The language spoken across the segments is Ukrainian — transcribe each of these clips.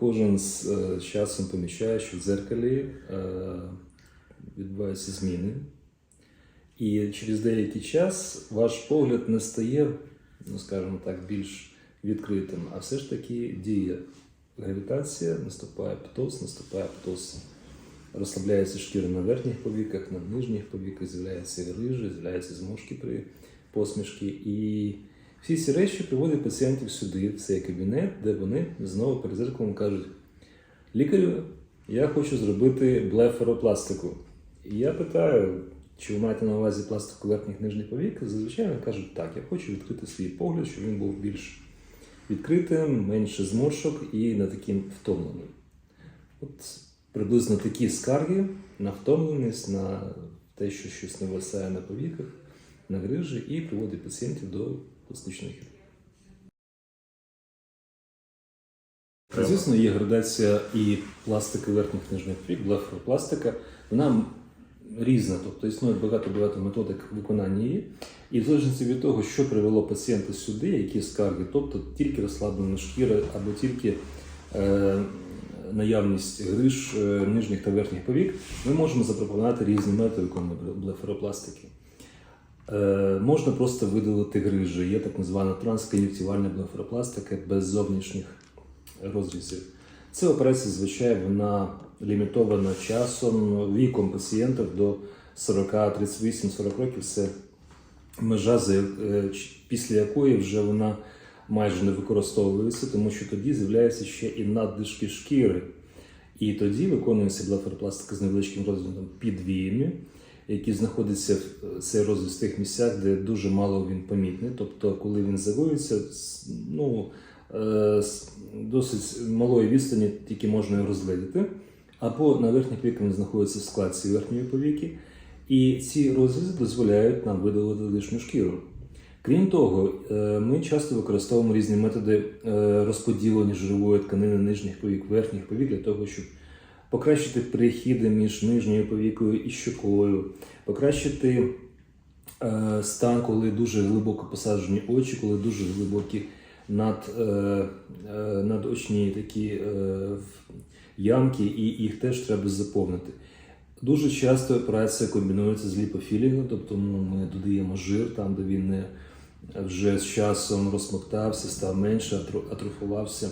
кожен з е, часом помічає, що в дзеркалі е, відбуваються зміни. І через деякий час ваш погляд не стає, ну скажімо так, більш відкритим, а все ж таки діє гравітація, наступає птоз, наступає птоз. Розслабляється шкіра на верхніх повіках, на нижніх повіках, з'являються грижі, з'являються зморшки при посмішки. І всі ці речі приводять пацієнтів сюди, в цей кабінет, де вони знову перед зеркалом кажуть: лікарю, я хочу зробити блефаропластику. І я питаю, чи ви маєте на увазі пластику верхніх нижніх повік? Зазвичай вони кажуть, так, я хочу відкрити свій погляд, щоб він був більш відкритим, менше зморшок і не таким втомленим. От приблизно такі скарги на втомленість, на те, що щось нависає на повіках, на грижі, і приводить пацієнтів до пластичної хірургії. Звісно, є градація і пластики верхніх нижніх повік, блефаропластика. Вона різна, тобто існує багато-багато методик виконання її. І в залежності від того, що привело пацієнта сюди, які скарги, тобто тільки розслаблена шкіра або тільки е, наявність гриж е, нижніх та верхніх повік, ми можемо запропонувати різні методи виконання блефаропластики. Е, можна просто видалити грижі. Є так звана транскон'юктивальна блефаропластика без зовнішніх розрізів. Це операція, звичайно, вона лімітована часом, віком пацієнтів до 40, 38, 40 років. Це межа, е, після якої вже вона майже не використовується, тому що тоді з'являються ще і надлишки шкіри. І тоді виконується блефаропластика з невеличким розміром під які знаходяться в цей розріз в тих місцях, де дуже мало він помітний. Тобто, коли він загоюється, ну, е, з досить малої відстані тільки можна його розглядіти. Або на верхніх він знаходиться в складці верхньої повіки. І ці розрізи дозволяють нам видалити лишню шкіру. Крім того, е, ми часто використовуємо різні методи е, розподілення жирової тканини нижніх повік, верхніх повік для того, щоб покращити перехіди між нижньою повікою і щокою, покращити е, стан, коли дуже глибоко посаджені очі, коли дуже глибокі над, е, е, надочні такі е, ямки, і їх теж треба заповнити. Дуже часто операція комбінується з ліпофілінгом, тобто ну, ми додаємо жир там, де він не вже з часом розмоктався, став менше, атрофувався.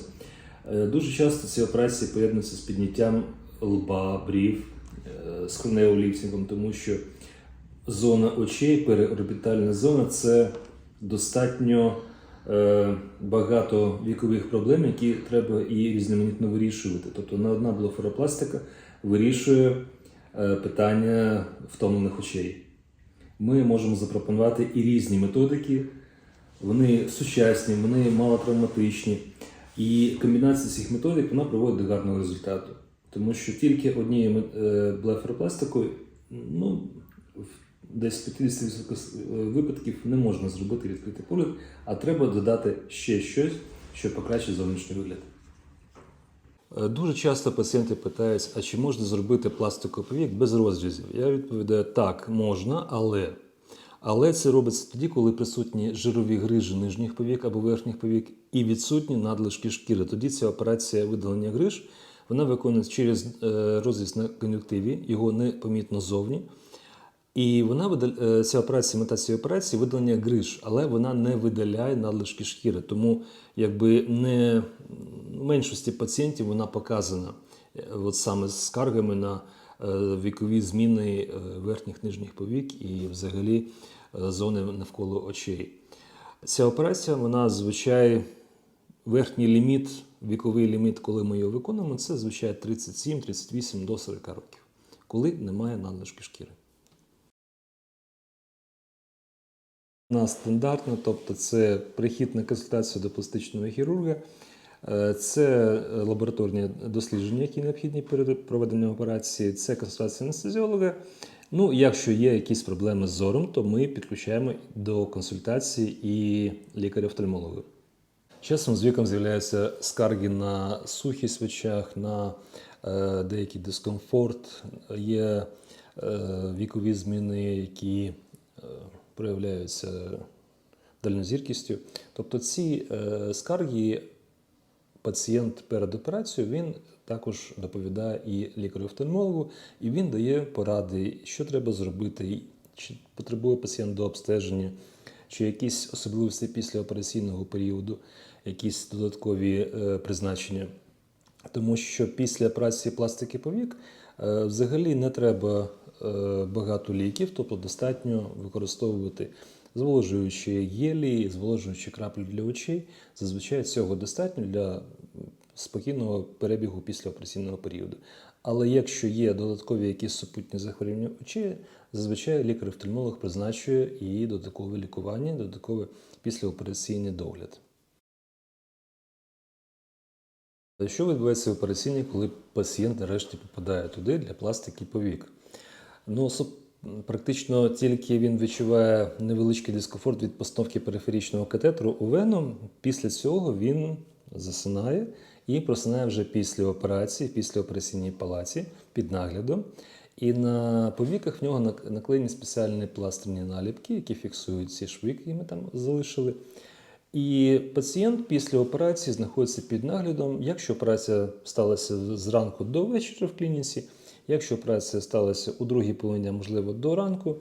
Е, Дуже часто ці операції поєднуються з підняттям лба, брів, е, з кронеоліфтингом, тому що зона очей, переорбітальна зона це достатньо е, багато вікових проблем, які треба і різноманітно вирішувати. Тобто не одна блефаропластика вирішує е, питання втомлених очей. Ми можемо запропонувати і різні методики. Вони сучасні, вони малотравматичні. І комбінація цих методик вона приводить до гарного результату. Тому що тільки однією е, блефаропластикою, ну, десь 50% випадків не можна зробити відкритий погляд, а треба додати ще щось, що покращить зовнішній вигляд. Е, Дуже часто пацієнти питають, а чи можна зробити пластиковий повік без розрізів? Я відповідаю, так, можна, але. Але це робиться тоді, коли присутні жирові грижі нижніх повік або верхніх повік і відсутні надлишки шкіри. Тоді ця операція видалення гриж вона виконується через е, розріз на кон'юктиві, його непомітно зовні. І вона видал... е, ця операція, мета цієї операції видалення гриж, але вона не видаляє надлишки шкіри. Тому якби не в меншості пацієнтів вона показана е, от саме з скаргами на вікові зміни верхніх нижніх повік і взагалі зони навколо очей. Ця операція, вона звичай верхній ліміт, віковий ліміт, коли ми його виконуємо, це звичайно 37, 38 до 40 років, коли немає надлишки шкіри. Вона стандартна, тобто це прихід на консультацію до пластичного хірурга, е, це лабораторні дослідження, які необхідні перед проведенням операції, це консультація анестезіолога. Ну, якщо є якісь проблеми з зором, то ми підключаємо до консультації і лікаря-офтальмолога. Часом з віком з'являються скарги на сухість в очах, на е, деякий дискомфорт. Є е, вікові зміни, які е, проявляються дальнозіркістю. Тобто ці е, скарги пацієнт перед операцією він також доповідає і лікарю-офтальмологу, і він дає поради, що треба зробити, чи потребує пацієнт до обстеження, чи якісь особливості післяопераційного періоду, якісь додаткові е, призначення. Тому що після операції пластики повік е, взагалі не треба е, багато ліків, тобто достатньо використовувати зволожуючі гелі, зволожуючі краплі для очей. Зазвичай цього достатньо для спокійного перебігу післяопераційного періоду. Але якщо є додаткові якісь супутні захворювання очей, зазвичай лікар-офтальмолог призначує і додаткове лікування, додатковий післяопераційний догляд. Що відбувається в операційній, коли пацієнт нарешті попадає туди для пластики повік? Ну, практично тільки він відчуває невеличкий дискомфорт від постановки периферічного катетеру у вену. Після цього він засинає і просинає вже після операції, після операційній палаці під наглядом. І на повіках в нього нак- наклеєні спеціальні пластирні наліпки, які фіксують ці шви, які ми там залишили. І пацієнт після операції знаходиться під наглядом. Якщо операція сталася зранку до вечора в клініці, якщо операція сталася у другій половині, можливо до ранку.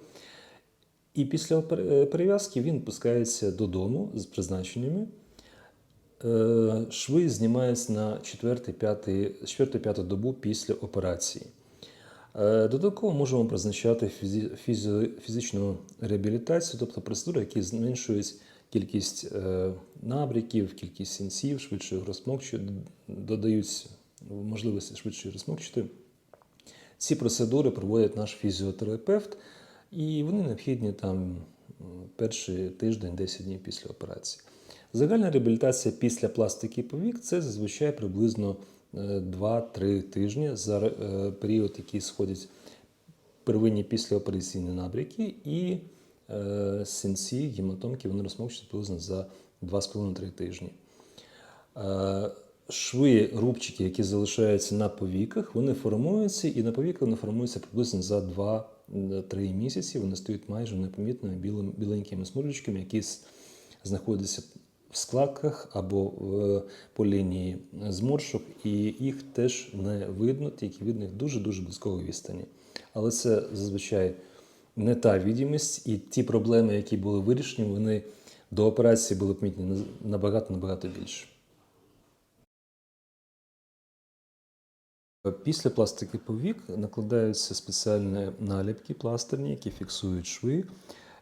І після е, перев'язки він пускається додому з призначеннями. Е, Шви знімаються на 4-5 добу після операції. Е, Додатково можемо призначати фізичну реабілітацію, тобто процедури, які зменшують кількість е, набряків, кількість сінців, швидше розмокчують, додають можливості швидше розмокчити. Ці процедури проводить наш фізіотерапевт, і вони необхідні там перший тиждень, 10 днів після операції. Загальна реабілітація після пластики повік це зазвичай приблизно е, 2-3 тижні за е, період, який сходять первинні післяопераційні набряки, і е, синці, гематомки, вони розмовчуються приблизно за 2,5-3 тижні. Е, Шви, рубчики, які залишаються на повіках, вони формуються, і на повіках вони формуються приблизно за 2-3 місяці. Вони стають майже непомітними біленькими смужечками, які знаходяться в складках або по лінії зморшок, і їх теж не видно, тільки видно їх дуже-дуже близького відстані. Але це зазвичай не та відомість, і ті проблеми, які були вирішені, вони до операції були помітні набагато-набагато більше. Після пластики повік накладаються спеціальні наліпки пластирні, які фіксують шви.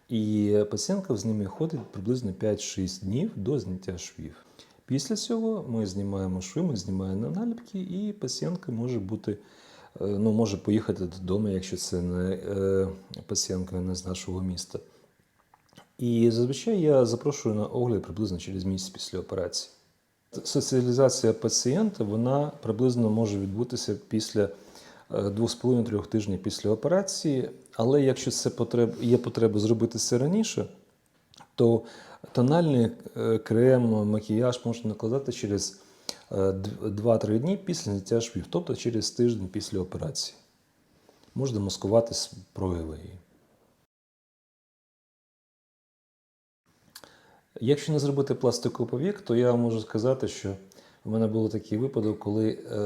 І пацієнтка з ними ходить приблизно 5-6 днів до зняття швів. Після цього ми знімаємо шви, ми знімаємо наліпки, і пацієнтка може бути, ну, може поїхати додому, якщо це не е, пацієнтка не з нашого міста. І зазвичай я запрошую на огляд приблизно через місяць після операції. Соціалізація пацієнта вона приблизно може відбутися після е, 2,5-3 тижнів після операції. Але якщо це потреб, є потреба зробити це раніше, то тональний е, крем, макіяж можна накладати через е, 2-3 дні після зняття швів, тобто через тиждень після операції. Можна маскувати прояви її. Якщо не зробити пластиковий повік, то я можу сказати, що в мене був такий випадок, коли е,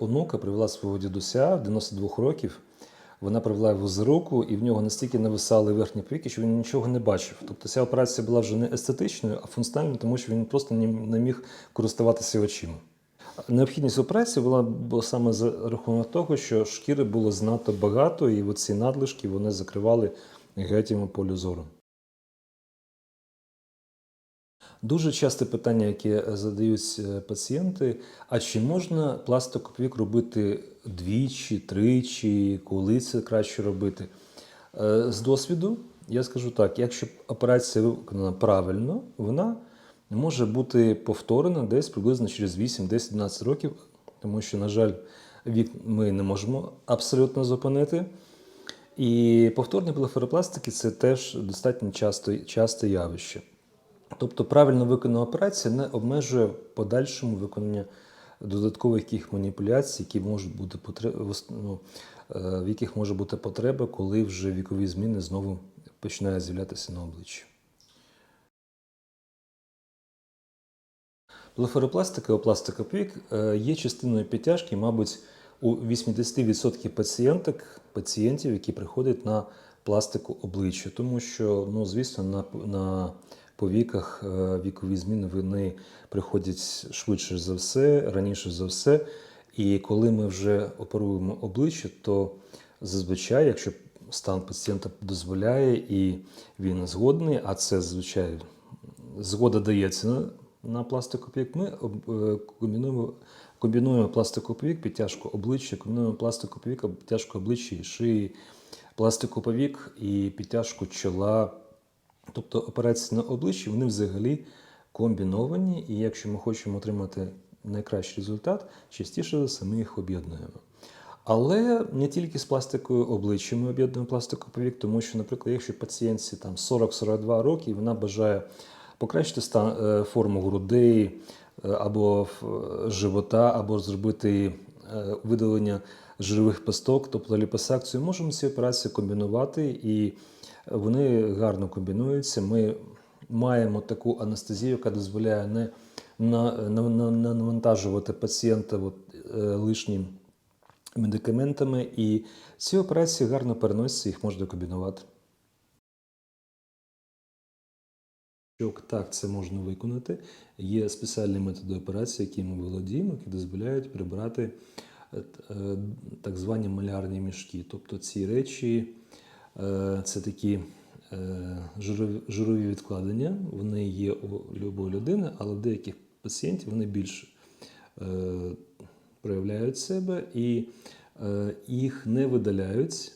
онука привела свого дідуся 92 років. Вона привела його за руку, і в нього настільки нависали верхні повіки, що він нічого не бачив. Тобто ця операція була вже не естетичною, а функціональною, тому що він просто не- міг користуватися очима. Необхідність операції була, саме за рахунок того, що шкіри було знато багато, і оці надлишки вони закривали геть йому полю зору. Дуже часте питання, яке задають е, пацієнти: а чи можна пластиковік робити двічі, тричі, коли це краще робити? Е, З досвіду я скажу так: якщо операція виконана правильно, вона може бути повторена десь приблизно через 8, 10, 12 років, тому що, на жаль, вік ми не можемо абсолютно зупинити. І повторні блефаропластики це теж достатньо часто, часте явище. Тобто правильно виконана операція не обмежує в подальшому виконання додаткових яких маніпуляцій, які можуть бути потреби, ну, е, в яких може бути потреба, коли вже вікові зміни знову починають з'являтися на обличчі. Блефаропластика і пластиковик е, є частиною підтяжки, мабуть, у 80% пацієнток, пацієнтів, які приходять на пластику обличчя, тому що, ну, звісно, на, на повіках е, вікові зміни вони приходять швидше за все, раніше за все. І коли ми вже оперуємо обличчя, то зазвичай, якщо стан пацієнта дозволяє і він згодний, а це зазвичай згода дається на, пластиковік, ми е, комбінуємо, комбінуємо пластиковік, підтяжку обличчя, комбінуємо пластиковік, підтяжку обличчя і шиї, пластиковік і підтяжку чола. Тобто операції на обличчі вони взагалі комбіновані, і якщо ми хочемо отримати найкращий результат, частіше за все ми їх об'єднуємо. Але не тільки з пластикою обличчя ми об'єднуємо пластику повік, тому що, наприклад, якщо пацієнтці там 40-42 роки, вона бажає покращити стан, е, форму грудей е, або живота, або зробити е, видалення жирових пасток, тобто ліпосакцію, можемо ці операції комбінувати, і вони гарно комбінуються. Ми маємо таку анестезію, яка дозволяє не на, на, на, на- навантажувати пацієнта от, е, лишнім медикаментами, і ці операції гарно переносяться, їх можна комбінувати. Так це можна виконати. Є спеціальні методи операції, які ми володіємо, які дозволяють прибрати е, е, так звані малярні мішки. Тобто ці речі е, це такі жирові, відкладення, вони є у любої людини, але в деяких пацієнтів вони більш е, проявляють себе і їх не видаляють.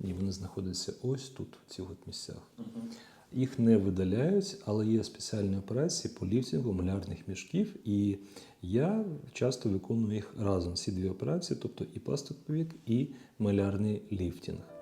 Ні, вони знаходяться ось тут, в цих от місцях. Їх не видаляють, але є спеціальні операції по ліфтингу малярних мішків, і я часто виконую їх разом. Ці дві операції, тобто і пластиковік, і малярний ліфтинг.